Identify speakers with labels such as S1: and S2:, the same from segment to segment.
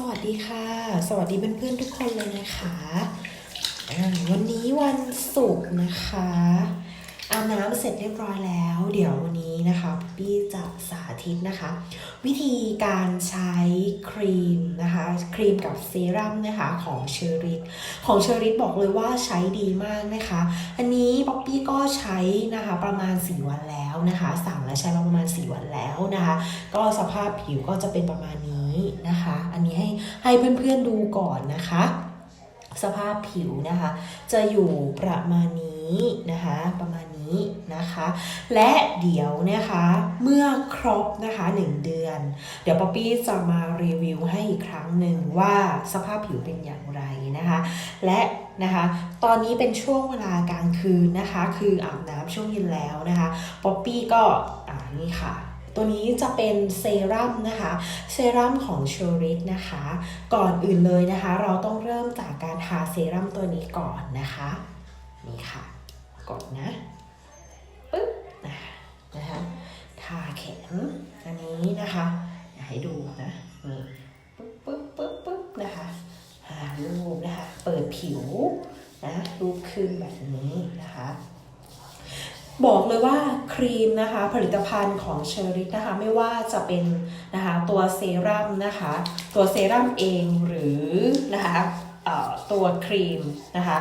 S1: สวัสดีค่ะ สวัสดีเพื่อนๆทุกคนเลยนะคะวันนี้วันศุกร์นะคะอาบน้ำเสร็จเรียบร้อยแล้ว เดี๋ยววันนี้ นะคะพี่จะสาธิตนะคะ วิธีการใช้ครีมนะคะครีมกับเซรั่มนะคะของเชอริสของเชอริสบอกเลยว่าใช้ดีมากนะคะ อันนี้ป๊อปปี้ก็ใช้นะคะประมาณ 4 วันแล้วนะคะ สั่งและใช้มาประมาณ 4 วันแล้วนะคะ ก็สภาพผิวก็จะเป็นประมาณนี้นะคะ อันนี้ให้ให้เพื่อนๆดูก่อนนะคะ สภาพผิวนะคะ จะอยู่ประมาณนี้ นะคะ ประมาณนี้นะคะ และเดี๋ยวนะคะเมื่อครบนะคะ 1 เดือน เดี๋ยวป๊อปปี้จะมารีวิวให้อีกครั้งหนึ่งว่าสภาพผิวเป็นอย่างไรนะคะ และนะคะตอนนี้เป็นช่วงเวลากลางคืนนะคะ คืออาบน้ำช่วงเย็นแล้วนะคะป๊อปปี้ก็อ่านี่ค่ะตัวนี้จะเป็นเซรั่มนะคะ เซรั่มของเชอริสนะคะ ก่อนอื่นเลยนะคะ เราต้องเริ่มจากการทาเซรั่มตัวนี้ก่อนนะคะ นี่ค่ะ กดนะปึ๊บนะคะทาแขนอันนี้นะคะอยากให้ดูนะนี่ปึ๊บปึ๊บปึ๊บปึ๊บนะคะหารูปนะคะเปิดผิวนะรูปขึ้นแบบนี้นะคะบอกเลยว่าครีมนะคะผลิตภัณฑ์ของเชอริสนะคะไม่ว่าจะเป็นนะคะตัวเซรั่มนะคะตัวเซรั่มเองหรือนะคะตัวครีมนะคะ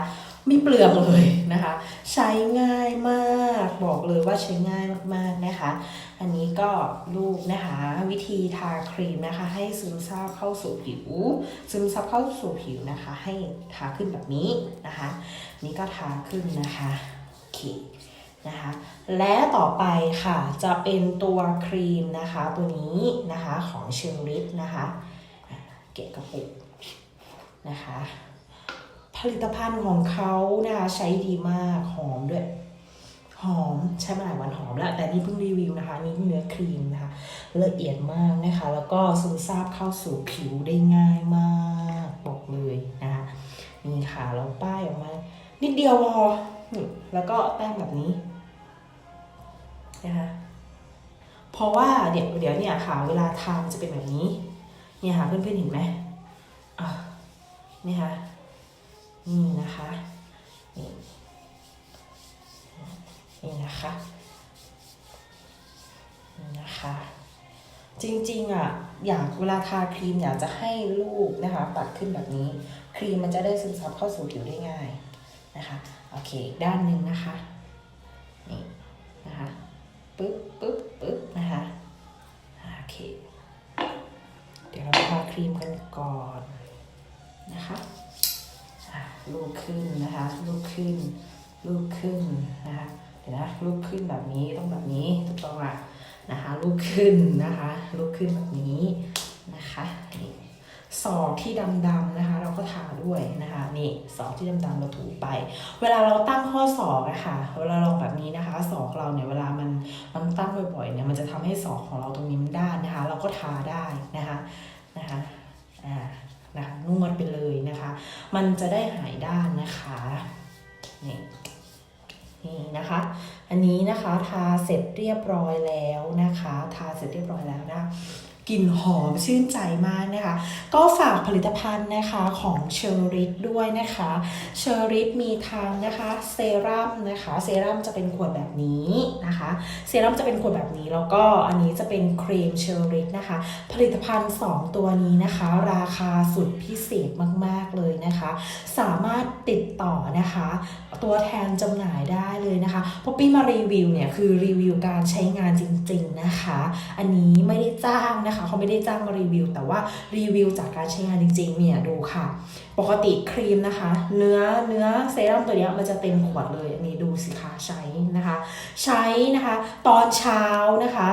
S1: ไม่เปลืองเลยนะคะ ใช้ง่ายมากบอกเลยว่าใช้ง่ายมากๆนะคะ อันนี้ก็ลูกนะคะ วิธีทาครีมนะคะ ให้ซึมซาบเข้าสู่ผิว ซึมซับเข้าสู่ผิวนะคะ ให้ทาขึ้นแบบนี้นะคะ นี่ก็ทาขึ้นนะคะโอเคนะคะและต่อไปค่ะจะเป็นตัวครีมนะคะตัวนี้นะคะของเชลริสนะคะอะเกะกระปุกนะคะ ผลิตภัณฑ์ของเขานะคะใช้ดีมากหอมด้วยหอมใช้มาหลายวันหอมแล้ว แต่นี่เพิ่งรีวิวนะคะนี่เนื้อครีมนะคะละเอียดมากนะคะ แล้วก็ซึมซาบเข้าสู่ผิวได้ง่ายมากบอกเลยนะคะนี่ค่ะแล้วป้ายออกมา นิดเดียวพอแล้วก็แต้มแบบนี้นะคะเพราะว่าเดี๋ยวเดี๋ยวเนี่ยค่ะเวลาทานจะเป็นแบบนี้ เนี่ยค่ะเพื่อนๆเห็นไหมอะนี่ค่ะ นี่นะคะนี่นี่นะคะนี่นะคะ จริงๆอะอยากเวลาทาครีมอยากจะให้ลูกนะคะปัดขึ้นแบบนี้ ครีมมันจะได้ซึมซับเข้าสู่ผิวได้ง่ายนะคะโอเคด้านหนึ่งนะคะนี่นะคะปึ๊บปึ๊บปึ๊บนะคะโอเค เดี๋ยวเราทาครีมกันก่อนนะคะ ลูกขึ้นนะคะ ลูกขึ้น ลูกขึ้นนะคะ เดี๋ยวนะลูกขึ้นแบบนี้ต้องแบบนี้ถูกต้องอะนะคะ ลูกขึ้นนะคะ ลูกขึ้นแบบนี้นะคะนี่ศอกที่ดำๆนะคะ เราก็ทาด้วยนะคะนี่ศอกที่ดำๆเราถูไป เวลาเราตั้งข้อศอกอะค่ะเวลาลองแบบนี้นะคะศอกเราเนี่ยเวลามันมันตั้งบ่อยๆเนี่ยมันจะทำให้ศอกของเราตรงนี้มันด้านนะคะ เราก็ทาได้นะคะนะคะอ่านะคะนวดไปเลยนะคะ มันจะได้หายด้านนะคะนี่นี่นะคะ อันนี้นะคะทาเสร็จเรียบร้อยแล้วนะคะ ทาเสร็จเรียบร้อยแล้วนะ กลิ่นหอมชื่นใจมากนะคะ ก็ฝากผลิตภัณฑ์นะคะของเชอริสด้วยนะคะ เชอริสมีทางนะคะเซรั่มนะคะ เซรั่มจะเป็นขวดแบบนี้นะคะ เซรั่มจะเป็นขวดแบบนี้ แล้วก็อันนี้จะเป็นครีมเชอริสนะคะ ผลิตภัณฑ์ 2 ตัวนี้นะคะ ราคาสุดพิเศษมาก ๆ เลยนะคะ สามารถติดต่อนะคะ ตัวแทนจำหน่ายได้เลยนะคะพอปี้มารีวิวเนี่ยคือรีวิวการใช้งานจริง ๆ นะคะ อันนี้ไม่ได้จ้างนะคะเขาไม่ได้จ้างมารีวิว แต่ว่ารีวิวจากการใช้งานจริงๆเนี่ยดูค่ะ ปกติครีมนะคะ เนื้อเนื้อเซรั่มตัวนี้มันจะเต็มขวดเลยอันนี้ดูสิคะใช้นะคะ ใช้นะคะ ตอนเช้านะคะ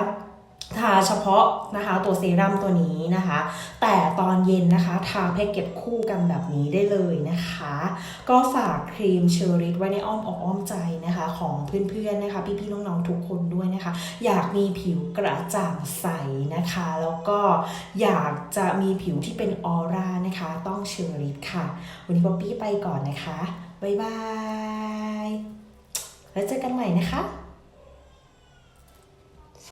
S1: ทาเฉพาะนะคะตัวเซรั่มตัวนี้นะคะ แต่ตอนเย็นนะคะ ทาแพ็กเกจคู่กันแบบนี้ได้เลยนะคะ ก็ฝากครีมเชอริสไว้ในอ้อมอกอ้อมใจนะคะ ของเพื่อนๆนะคะ พี่ๆน้องๆทุกคนด้วยนะคะ อยากมีผิวกระจ่างใสนะคะ แล้วก็อยากจะมีผิวที่เป็นออร่านะคะ ต้องเชอริสค่ะ วันนี้ป๊อปปี้ไปก่อนนะคะบ๊ายบายแล้วเจอกันใหม่นะคะ